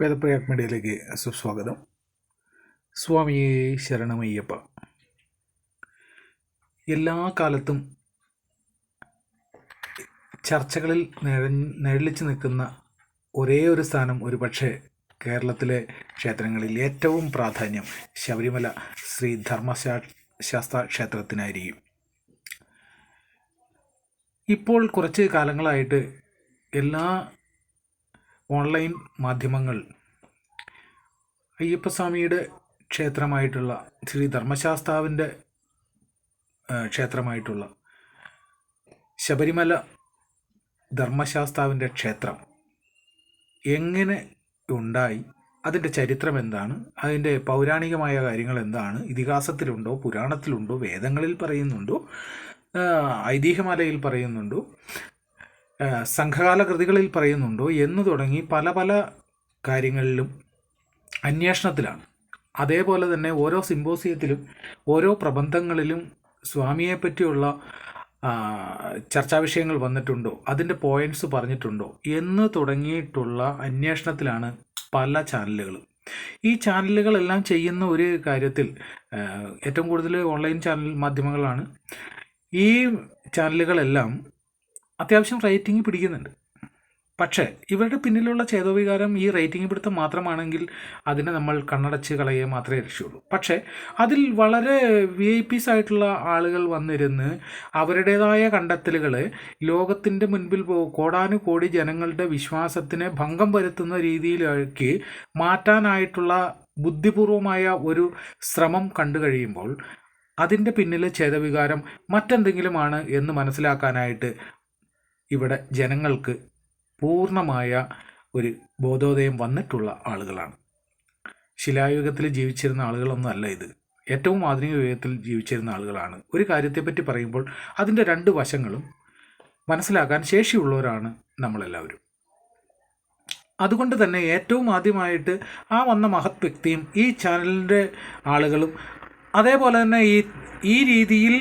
വേദപ്രയാഗ് മീഡിയയിലേക്ക് സുസ്വാഗതം. സ്വാമിയെ ശരണമയ്യപ്പ. എല്ലാ കാലത്തും ചർച്ചകളിൽ നിഴ നിഴലിച്ച് നിൽക്കുന്ന ഒരേ ഒരു സ്ഥാനം ഒരു പക്ഷേ കേരളത്തിലെ ക്ഷേത്രങ്ങളിൽ ഏറ്റവും പ്രാധാന്യം ശബരിമല ശ്രീ ധർമ്മശാ ശാസ്ത്ര ക്ഷേത്രത്തിനായിരിക്കും. ഇപ്പോൾ കുറച്ച് കാലങ്ങളായിട്ട് എല്ലാ ഓൺലൈൻ മാധ്യമങ്ങൾ അയ്യപ്പസ്വാമിയുടെ ക്ഷേത്രമായിട്ടുള്ള ശ്രീ ധർമ്മശാസ്താവിന്റെ ക്ഷേത്രമായിട്ടുള്ള ശബരിമല ധർമ്മശാസ്താവിന്റെ ക്ഷേത്രം എങ്ങനെ ഉണ്ടായി അതിന്റെ ചരിത്രം എന്താണ് അതിന്റെ പൗരാണികമായ കാര്യങ്ങൾ എന്താണ് ഇതിഹാസത്തിലുണ്ടോ പുരാണത്തിലുണ്ടോ വേദങ്ങളിൽ പറയുന്നുണ്ടോ ഐതിഹ്യമാലയിൽ പറയുന്നുണ്ടോ സംഘകാല കൃതികളിൽ പറയുന്നുണ്ടോ എന്ന് തുടങ്ങി പല പല കാര്യങ്ങളിലും അന്വേഷണത്തിലാണ്. അതേപോലെ തന്നെ ഓരോ സിമ്പോസിയത്തിലും ഓരോ പ്രബന്ധങ്ങളിലും സ്വാമിയെ പറ്റിയുള്ള ചർച്ചാ വിഷയങ്ങൾ വന്നിട്ടുണ്ടോ അതിന്റെ പോയിന്റ്സ് പറഞ്ഞിട്ടുണ്ടോ എന്ന് തുടങ്ങിയിട്ടുള്ള അന്വേഷണത്തിലാണ് പല ചാനലുകളും. ഈ ചാനലുകളെല്ലാം ചെയ്യുന്ന ഒരു കാര്യത്തിൽ ഏറ്റവും കൂടുതൽ ഓൺലൈൻ ചാനൽ മാധ്യമങ്ങളാണ്. ഈ ചാനലുകളെല്ലാം അത്യാവശ്യം റേറ്റിംഗ് പിടിക്കുന്നുണ്ട്. പക്ഷേ ഇവരുടെ പിന്നിലുള്ള ചേതോവികാരം ഈ റേറ്റിംഗ് പിടുത്തം മാത്രമാണെങ്കിൽ അതിനെ നമ്മൾ കണ്ണടച്ച് കളയുക മാത്രമേ രക്ഷയുള്ളൂ പക്ഷേ അതിൽ വളരെ വി ഐ പീസ് ആയിട്ടുള്ള ആളുകൾ വന്നിരുന്ന് അവരുടേതായ കണ്ടെത്തലുകൾ ലോകത്തിന്റെ മുൻപിൽ കോടാനുകോടി ജനങ്ങളുടെ വിശ്വാസത്തിന് ഭംഗം വരുത്തുന്ന രീതിയിലേക്ക് മാറ്റാനായിട്ടുള്ള ബുദ്ധിപൂർവമായ ഒരു ശ്രമം കണ്ടു കഴിയുമ്പോൾ അതിന്റെ പിന്നിലെ ചേതവികാരം മറ്റെന്തെങ്കിലുമാണ് എന്ന് മനസ്സിലാക്കാനായിട്ട് ഇവിടെ ജനങ്ങൾക്ക് പൂർണമായ ഒരു ബോധോദയം വന്നിട്ടുള്ള ആളുകളാണ്. ശിലായുഗത്തിൽ ജീവിച്ചിരുന്ന ആളുകളൊന്നും അല്ല ഇത്. ഏറ്റവും ആധുനിക യുഗത്തിൽ ജീവിച്ചിരുന്ന ആളുകളാണ്. ഒരു കാര്യത്തെപ്പറ്റി പറയുമ്പോൾ അതിന്റെ രണ്ട് വശങ്ങളും മനസ്സിലാക്കാൻ ശേഷിയുള്ളവരാണ് നമ്മളെല്ലാവരും. അതുകൊണ്ട് തന്നെ ഏറ്റവും ആദ്യമായിട്ട് ആ വന്ന മഹത് വ്യക്തിയും ഈ ചാനലിന്റെ ആളുകളും അതേപോലെ തന്നെ ഈ ഈ രീതിയിൽ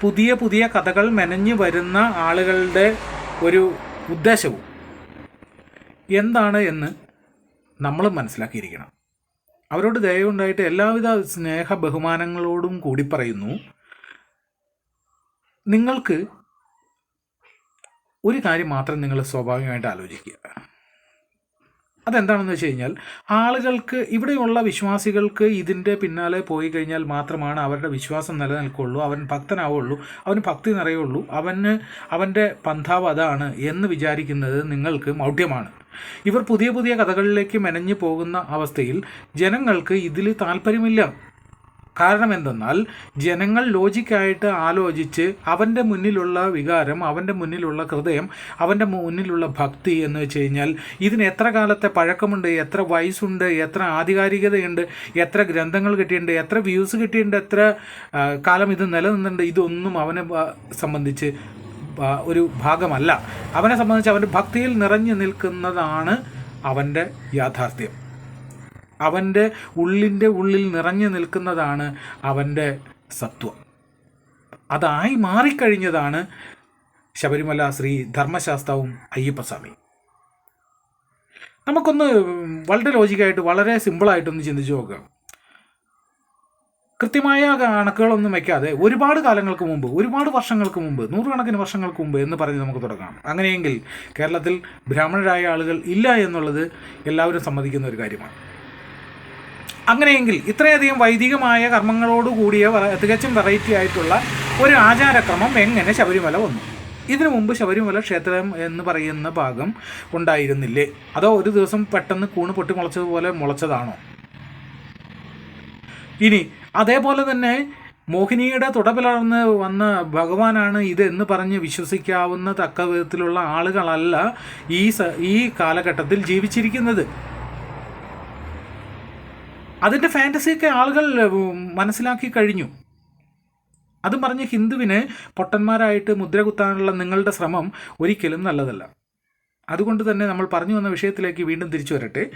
പുതിയ പുതിയ കഥകൾ മെനഞ്ഞു വരുന്ന ആളുകളുടെ ഒരു ഉദ്ദേശവും എന്താണ് എന്ന് നമ്മൾ മനസ്സിലാക്കിയിരിക്കണം. അവരോട് ദയവുണ്ടായിട്ട് എല്ലാവിധ സ്നേഹ ബഹുമാനങ്ങളോടും കൂടി പറയുന്നു നിങ്ങൾക്ക് ഒരു കാര്യം മാത്രം നിങ്ങൾ സ്വാഭാവികമായിട്ട് ആലോചിക്കുക. അതെന്താണെന്ന് വെച്ച് കഴിഞ്ഞാൽ ആളുകൾക്ക് ഇവിടെയുള്ള വിശ്വാസികൾക്ക് ഇതിന്റെ പിന്നാലെ പോയി കഴിഞ്ഞാൽ മാത്രമാണ് അവരുടെ വിശ്വാസം നിലനിൽക്കുള്ളൂ. അവൻ ഭക്തനാവുള്ളൂ. അവന് ഭക്തി നിറയുള്ളൂ. അവന് അവന്റെ പന്ഥാവ് അതാണ് എന്ന് വിചാരിക്കുന്നത് നിങ്ങൾക്ക് മൗഢ്യമാണ്. ഇവർ പുതിയ പുതിയ കഥകളിലേക്ക് മെനഞ്ഞു പോകുന്ന അവസ്ഥയിൽ ജനങ്ങൾക്ക് ഇതിൽ താല്പര്യമില്ല കാരണം എന്തെന്നാൽ ജനങ്ങൾ ലോജിക്കായിട്ട് ആലോചിച്ച് അവന്റെ മുന്നിലുള്ള വികാരം അവന്റെ മുന്നിലുള്ള ഹൃദയം അവന്റെ മുന്നിലുള്ള ഭക്തി എന്ന് വെച്ച് കഴിഞ്ഞാൽ ഇതിന് എത്ര കാലത്തെ പഴക്കമുണ്ട് എത്ര വയസ്സുണ്ട് എത്ര ആധികാരികതയുണ്ട് എത്ര ഗ്രന്ഥങ്ങൾ കിട്ടിയിട്ടുണ്ട് എത്ര വ്യൂസ് കിട്ടിയിട്ടുണ്ട് എത്ര കാലം ഇത് നിലനിന്നുണ്ട് ഇതൊന്നും അവനെ സംബന്ധിച്ച് ഒരു ഭാഗമല്ല. അവനെ സംബന്ധിച്ച് അവന്റെ ഭക്തിയിൽ നിറഞ്ഞു നിൽക്കുന്നതാണ് അവന്റെ യാഥാർത്ഥ്യം. അവന്റെ ഉള്ളിന്റെ ഉള്ളിൽ നിറഞ്ഞു നിൽക്കുന്നതാണ് അവന്റെ സത്വം. അതായി മാറിക്കഴിഞ്ഞതാണ് ശബരിമല ശ്രീ ധർമ്മശാസ്ത്രവും അയ്യപ്പസ്വാമി. നമുക്കൊന്ന് വളരെ ലോജിക്കായിട്ട് വളരെ സിമ്പിളായിട്ടൊന്ന് ചിന്തിച്ചു നോക്കാം. കൃത്യമായ കണക്കുകളൊന്നും വയ്ക്കാതെ ഒരുപാട് കാലങ്ങൾക്ക് മുമ്പ് ഒരുപാട് വർഷങ്ങൾക്ക് മുമ്പ് നൂറുകണക്കിന് വർഷങ്ങൾക്ക് മുമ്പ് എന്ന് പറഞ്ഞ് നമുക്ക് തുടങ്ങാം. അങ്ങനെയെങ്കിൽ കേരളത്തിൽ ബ്രാഹ്മണരായ ആളുകൾ ഇല്ല എന്നുള്ളത് എല്ലാവരും സമ്മതിക്കുന്ന ഒരു കാര്യമാണ്. അങ്ങനെയെങ്കിൽ ഇത്രയധികം വൈദികമായ കർമ്മങ്ങളോട് കൂടിയ തികച്ചും വെറൈറ്റി ആയിട്ടുള്ള ഒരു ആചാരക്രമം എങ്ങനെ ശബരിമല വന്നു? ഇതിനു മുമ്പ് ശബരിമല ക്ഷേത്രം എന്ന് പറയുന്ന ഭാഗം ഉണ്ടായിരുന്നില്ലേ? അതോ ഒരു ദിവസം പെട്ടെന്ന് കൂണ് പൊട്ടി മുളച്ചതുപോലെ മുളച്ചതാണോ? ഇനി അതേപോലെ തന്നെ മോഹിനിയുടെ തുടപിലർന്ന് വന്ന ഭഗവാനാണ് ഇത് എന്ന് പറഞ്ഞ് വിശ്വസിക്കാവുന്ന തക്ക വിധത്തിലുള്ള ആളുകളല്ല ഈ ഈ കാലഘട്ടത്തിൽ ജീവിച്ചിരിക്കുന്നത്. അതിന്റെ ഫാന്റസിയൊക്കെ ആളുകൾ മനസ്സിലാക്കി കഴിഞ്ഞു. അതും പറഞ്ഞ് ഹിന്ദുവിന് പൊട്ടന്മാരായിട്ട് മുദ്ര കുത്താനുള്ള നിങ്ങളുടെ ശ്രമം ഒരിക്കലും നല്ലതല്ല. അതുകൊണ്ട് തന്നെ നമ്മൾ പറഞ്ഞു വന്ന വിഷയത്തിലേക്ക് വീണ്ടും തിരിച്ചു വരട്ടെ.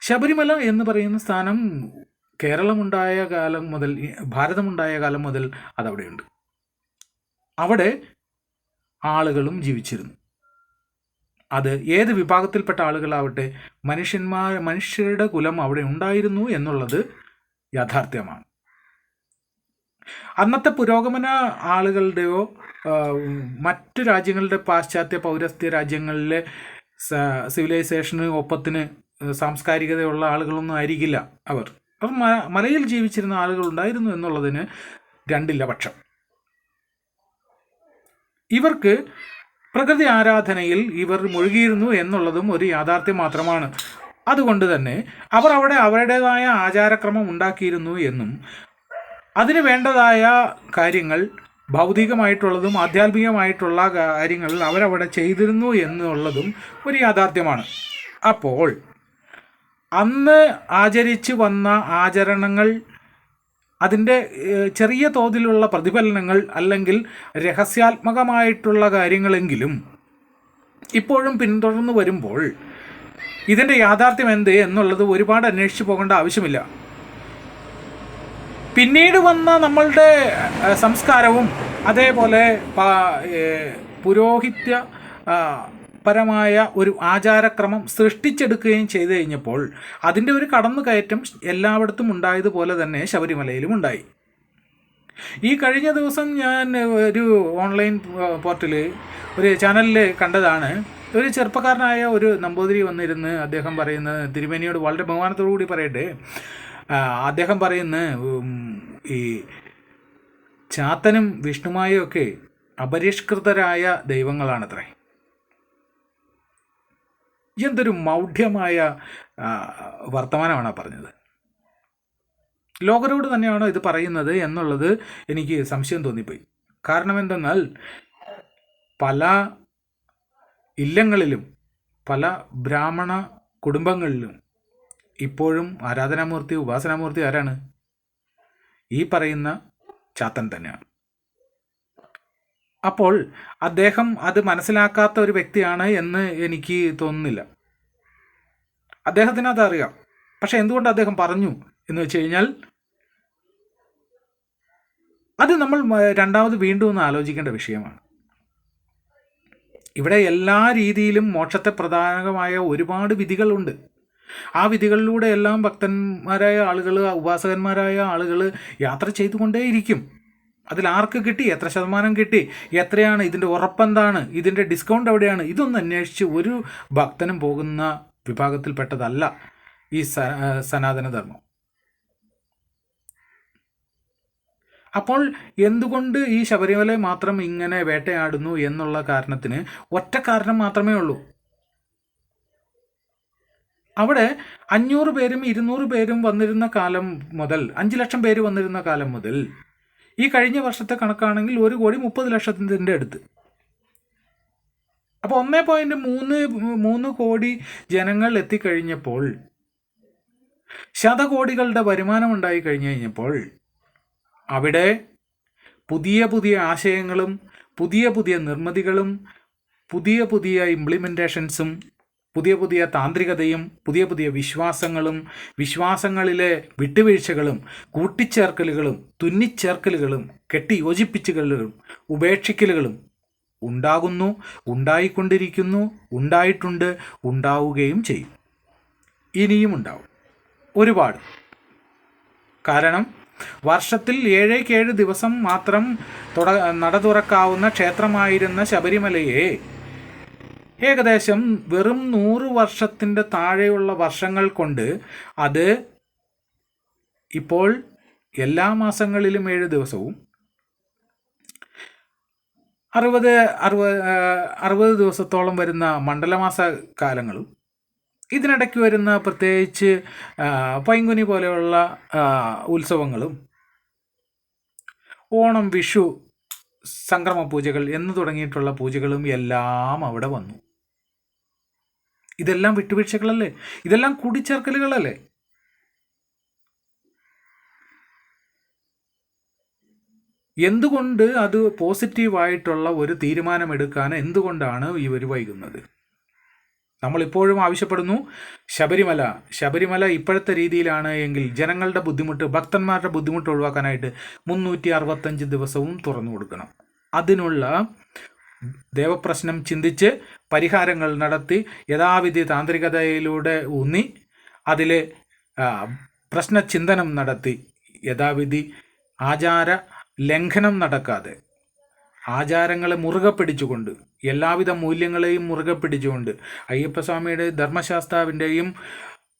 ശബരിമല എന്ന് പറയുന്ന സ്ഥാനം കേരളമുണ്ടായ കാലം മുതൽ ഭാരതമുണ്ടായ കാലം മുതൽ അതവിടെയുണ്ട്. അവിടെ ആളുകളും ജീവിച്ചിരുന്നു. അത് ഏത് വിഭാഗത്തിൽപ്പെട്ട ആളുകളാവട്ടെ മനുഷ്യന്മാർ മനുഷ്യരുടെ കുലം അവിടെ ഉണ്ടായിരുന്നു എന്നുള്ളത് യാഥാർത്ഥ്യമാണ്. അന്നത്തെ പുരോഗമന ആളുകളുടെയോ മറ്റു രാജ്യങ്ങളുടെ പാശ്ചാത്യ പൗരസ്ത്യ രാജ്യങ്ങളിലെ സിവിലൈസേഷന് ഒപ്പത്തിന് സാംസ്കാരികതയുള്ള ആളുകളൊന്നും ആയിരിക്കില്ല അവർ. അവർ മലയിൽ ജീവിച്ചിരുന്ന ആളുകൾ ഉണ്ടായിരുന്നു എന്നുള്ളതിന് രണ്ടില്ല പക്ഷം. ഇവർക്ക് പ്രകൃതി ആരാധനയിൽ ഇവർ മുഴുകിയിരുന്നു എന്നുള്ളതും ഒരു യാഥാർത്ഥ്യം മാത്രമാണ്. അതുകൊണ്ട് തന്നെ അവർ അവിടെ അവരുടേതായ ആചാരക്രമം ഉണ്ടാക്കിയിരുന്നു എന്നും അതിന് വേണ്ടതായ കാര്യങ്ങൾ ഭൗതികമായിട്ടുള്ളതും ആധ്യാത്മികമായിട്ടുള്ള കാര്യങ്ങൾ അവരവിടെ ചെയ്തിരുന്നു എന്നുള്ളതും ഒരു യാഥാർത്ഥ്യമാണ്. അപ്പോൾ അന്ന് ആചരിച്ചു വന്ന ആചരണങ്ങൾ അതിന്റെ ചെറിയ തോതിലുള്ള പ്രതിഫലനങ്ങൾ അല്ലെങ്കിൽ രഹസ്യാത്മകമായിട്ടുള്ള കാര്യങ്ങളെങ്കിലും ഇപ്പോഴും പിന്തുടർന്നു വരുമ്പോൾ ഇതിന്റെ യാഥാർത്ഥ്യം എന്ത് എന്നുള്ളത് ഒരുപാട് അന്വേഷിച്ചു പോകേണ്ട ആവശ്യമില്ല. പിന്നീട് വന്ന നമ്മളുടെ സംസ്കാരവും അതേപോലെ പുരോഹിത്യ പരമായ ഒരു ആചാരക്രമം സൃഷ്ടിച്ചെടുക്കുകയും ചെയ്തു കഴിഞ്ഞപ്പോൾ അതിന്റെ ഒരു കടന്നുകയറ്റം എല്ലായിടത്തും ഉണ്ടായതുപോലെ തന്നെ ശബരിമലയിലും ഉണ്ടായി. ഈ കഴിഞ്ഞ ദിവസം ഞാൻ ഒരു ഓൺലൈൻ പോർട്ടൽ ഒരു ചാനലിൽ കണ്ടതാണ്. ഒരു ചെറുപ്പക്കാരനായ ഒരു നമ്പൂതിരി വന്നിരുന്ന് അദ്ദേഹം പറയുന്നത് തിരുമേനിയോട് വളരെ ബഹുമാനത്തോടു കൂടി പറയട്ടെ. അദ്ദേഹം പറയുന്ന ഈ ചാത്തനും വിഷ്ണുമായും ഒക്കെ അപരിഷ്കൃതരായ ദൈവങ്ങളാണത്രേ. എന്തൊരു മൗഢ്യമായ വർത്തമാനമാണ് പറഞ്ഞത്. ലോകരോട് തന്നെയാണോ ഇത് പറയുന്നത് എന്നുള്ളത് എനിക്ക് സംശയം തോന്നിപ്പോയി. കാരണം എന്തെന്നാൽ പല ഇല്ലങ്ങളിലും പല ബ്രാഹ്മണ കുടുംബങ്ങളിലും ഇപ്പോഴും ആരാധനാമൂർത്തി ഉപാസനാമൂർത്തി ആരാണ്? ഈ പറയുന്ന ചാത്തൻ തന്നെയാണ്. അപ്പോൾ അദ്ദേഹം അത് മനസ്സിലാക്കാത്ത ഒരു വ്യക്തിയാണ് എന്ന് എനിക്ക് തോന്നുന്നില്ല. അദ്ദേഹത്തിന് അതറിയാം. പക്ഷെ എന്തുകൊണ്ട് അദ്ദേഹം പറഞ്ഞു എന്ന് വെച്ച് കഴിഞ്ഞാൽ അത് നമ്മൾ രണ്ടാമത് വീണ്ടും ഒന്ന് ആലോചിക്കേണ്ട വിഷയമാണ്. ഇവിടെ എല്ലാ രീതിയിലും മോക്ഷത്തെ പ്രധാനമായ ഒരുപാട് വിധികളുണ്ട്. ആ വിധികളിലൂടെ എല്ലാം ഭക്തന്മാരായ ആളുകൾ ഉപാസകന്മാരായ ആളുകൾ യാത്ര ചെയ്തുകൊണ്ടേയിരിക്കും. അതിൽ ആർക്ക് കിട്ടി? എത്ര ശതമാനം കിട്ടി? എത്രയാണ്? ഇതിന്റെ ഉറപ്പെന്താണ്? ഇതിന്റെ ഡിസ്കൗണ്ട് എവിടെയാണ്? ഇതൊന്നും അന്വേഷിച്ച് ഒരു ഭക്തനും പോകുന്ന വിഭാഗത്തിൽപ്പെട്ടതല്ല ഈ സനാതനധർമ്മം. അപ്പോൾ എന്തുകൊണ്ട് ഈ ശബരിമല മാത്രം ഇങ്ങനെ വേട്ടയാടുന്നു എന്നുള്ള കാരണത്തിന് ഒറ്റ കാരണം മാത്രമേ ഉള്ളൂ. അവിടെ അഞ്ഞൂറ് പേരും ഇരുന്നൂറ് പേരും വന്നിരുന്ന കാലം മുതൽ അഞ്ച് ലക്ഷം പേര് വന്നിരുന്ന കാലം മുതൽ ഈ കഴിഞ്ഞ വർഷത്തെ കണക്കാണെങ്കിൽ ഒരു കോടി മുപ്പത് ലക്ഷത്തിന്റെ അടുത്ത്. അപ്പോൾ ഒന്നേ പോയിന്റ് മൂന്ന് മൂന്ന് കോടി ജനങ്ങൾ എത്തിക്കഴിഞ്ഞപ്പോൾ ശതകോടികളുടെ വരുമാനം ഉണ്ടായി കഴിഞ്ഞു കഴിഞ്ഞപ്പോൾ അവിടെ പുതിയ പുതിയ ആശയങ്ങളും പുതിയ പുതിയ നിർമ്മിതികളും പുതിയ പുതിയ ഇംപ്ലിമെന്റേഷൻസും പുതിയ പുതിയ താന്ത്രികതയും പുതിയ പുതിയ വിശ്വാസങ്ങളും വിശ്വാസങ്ങളിലെ വിട്ടുവീഴ്ചകളും കൂട്ടിച്ചേർക്കലുകളും തുന്നിച്ചേർക്കലുകളും കെട്ടിയോജിപ്പിച്ചുകളും ഉപേക്ഷിക്കലുകളും ഉണ്ടാകുന്നു ഉണ്ടായിക്കൊണ്ടിരിക്കുന്നു ഉണ്ടായിട്ടുണ്ട് ഉണ്ടാവുകയും ചെയ്യും. ഇനിയും ഉണ്ടാവും. ഒരുപാട്. കാരണം വർഷത്തിൽ ഏഴേക്കേഴ് ഏഴ് ദിവസം മാത്രം തുട നട തുറക്കാവുന്ന ക്ഷേത്രമായിരുന്ന ശബരിമലയെ ഏകദേശം വെറും നൂറ് വർഷത്തിന്റെ താഴെയുള്ള വർഷങ്ങൾ കൊണ്ട് അത് ഇപ്പോൾ എല്ലാ മാസങ്ങളിലും ഏഴ് ദിവസവും അറുപത് അറുപത് അറുപത് ദിവസത്തോളം വരുന്ന മണ്ഡലമാസ കാലങ്ങളും ഇതിനിടയ്ക്ക് വരുന്ന പ്രത്യേകിച്ച് പൈങ്കുനി പോലെയുള്ള ഉത്സവങ്ങളും ഓണം വിഷു സംക്രമ പൂജകൾ എന്ന് തുടങ്ങിയിട്ടുള്ള പൂജകളും എല്ലാം അവിടെ വന്നു. ഇതെല്ലാം വിട്ടുവീഴ്ചകളല്ലേ? ഇതെല്ലാം കൂടിച്ചേർക്കലുകളല്ലേ? എന്തുകൊണ്ട് അത് പോസിറ്റീവായിട്ടുള്ള ഒരു തീരുമാനമെടുക്കാൻ എന്തുകൊണ്ടാണ് ഇവർ വൈകുന്നത്? നമ്മളിപ്പോഴും ആവശ്യപ്പെടുന്നു ശബരിമല ശബരിമല ഇപ്പോഴത്തെ രീതിയിലാണ് എങ്കിൽ ജനങ്ങളുടെ ബുദ്ധിമുട്ട് ഭക്തന്മാരുടെ ബുദ്ധിമുട്ട് ഒഴിവാക്കാനായിട്ട് മുന്നൂറ്റി അറുപത്തഞ്ച് ദിവസവും തുറന്നു കൊടുക്കണം. അതിനുള്ള ദേവപ്രശ്നം ചിന്തിച്ച് പരിഹാരങ്ങൾ നടത്തി യഥാവിധി താന്ത്രികതയിലൂടെ ഊന്നി അതിൽ പ്രശ്നചിന്തനം നടത്തി. യഥാവിധി ആചാര ലംഘനം നടക്കാതെ ആചാരങ്ങളെ മുറുകെ പിടിച്ചുകൊണ്ട് എല്ലാവിധ മൂല്യങ്ങളെയും മുറുകെ പിടിച്ചുകൊണ്ട് അയ്യപ്പസ്വാമിയുടെ ധർമ്മശാസ്താവിന്റെയും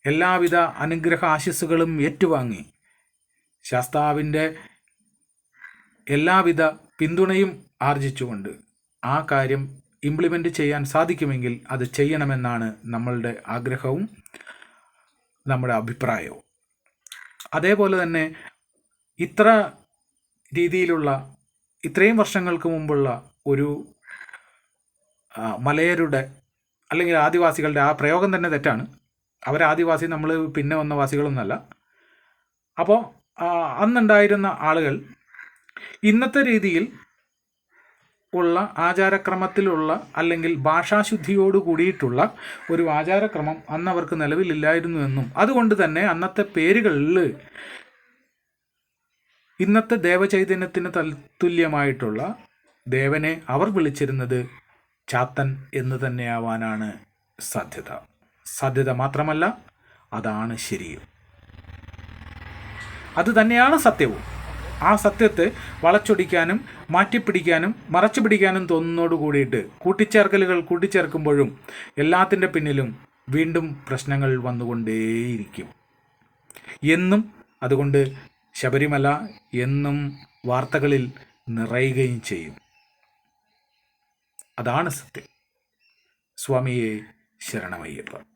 എല്ലാവിധ അനുഗ്രഹ ആശിസ്സുകളും ഏറ്റുവാങ്ങി. ശാസ്താവിന്റെ എല്ലാവിധ പിന്തുണയും ആർജിച്ചുകൊണ്ട് ആ കാര്യം ഇംപ്ലിമെന്റ് ചെയ്യാൻ സാധിക്കുമെങ്കിൽ അത് ചെയ്യണമെന്നാണ് നമ്മളുടെ ആഗ്രഹവും നമ്മുടെ അഭിപ്രായവും. അതേപോലെ തന്നെ ഇത്ര രീതിയിലുള്ള ഇത്രയും വർഷങ്ങൾക്ക് മുമ്പുള്ള ഒരു മലയരുടെ അല്ലെങ്കിൽ ആദിവാസികളുടെ ആ പ്രയോഗം തന്നെ തെറ്റാണ്. അവർ ആദിവാസി നമ്മൾ പിന്നെ വന്ന വാസികളൊന്നല്ല അപ്പോൾ അന്നുണ്ടായിരുന്ന ആളുകൾ ഇന്നത്തെ രീതിയിൽ ഉള്ള ആചാരക്രമത്തിലുള്ള അല്ലെങ്കിൽ ഭാഷാശുദ്ധിയോട് കൂടിയിട്ടുള്ള ഒരു ആചാരക്രമം അന്ന് അവർക്ക് നിലവിലില്ലായിരുന്നു എന്നും. അതുകൊണ്ട് തന്നെ അന്നത്തെ പേരുകളിൽ ഇന്നത്തെ ദേവചൈതന്യത്തിന് തത്തുല്യമായിട്ടുള്ള ദേവനെ അവർ വിളിച്ചിരുന്നത് ചാത്തൻ എന്ന് തന്നെയാവാനാണ് സാധ്യത. സാധ്യത മാത്രമല്ല അതാണ് ശരിയും. അത് തന്നെയാണ് സത്യവും. ആ സത്യത്തെ വളച്ചൊടിക്കാനും മാറ്റിപ്പിടിക്കാനും മറച്ചു പിടിക്കാനും തോന്നുന്നതോട് കൂടിയിട്ട് കൂട്ടിച്ചേർക്കലുകൾ കൂട്ടിച്ചേർക്കുമ്പോഴും എല്ലാത്തിന്റെ പിന്നിലും വീണ്ടും പ്രശ്നങ്ങൾ വന്നുകൊണ്ടേയിരിക്കും. എന്നും അതുകൊണ്ട് ശബരിമല എന്നും വാർത്തകളിൽ നിറയുകയും ചെയ്യും. അതാണ് സത്യം. സ്വാമിയെ ശരണമയ്യപ്പ.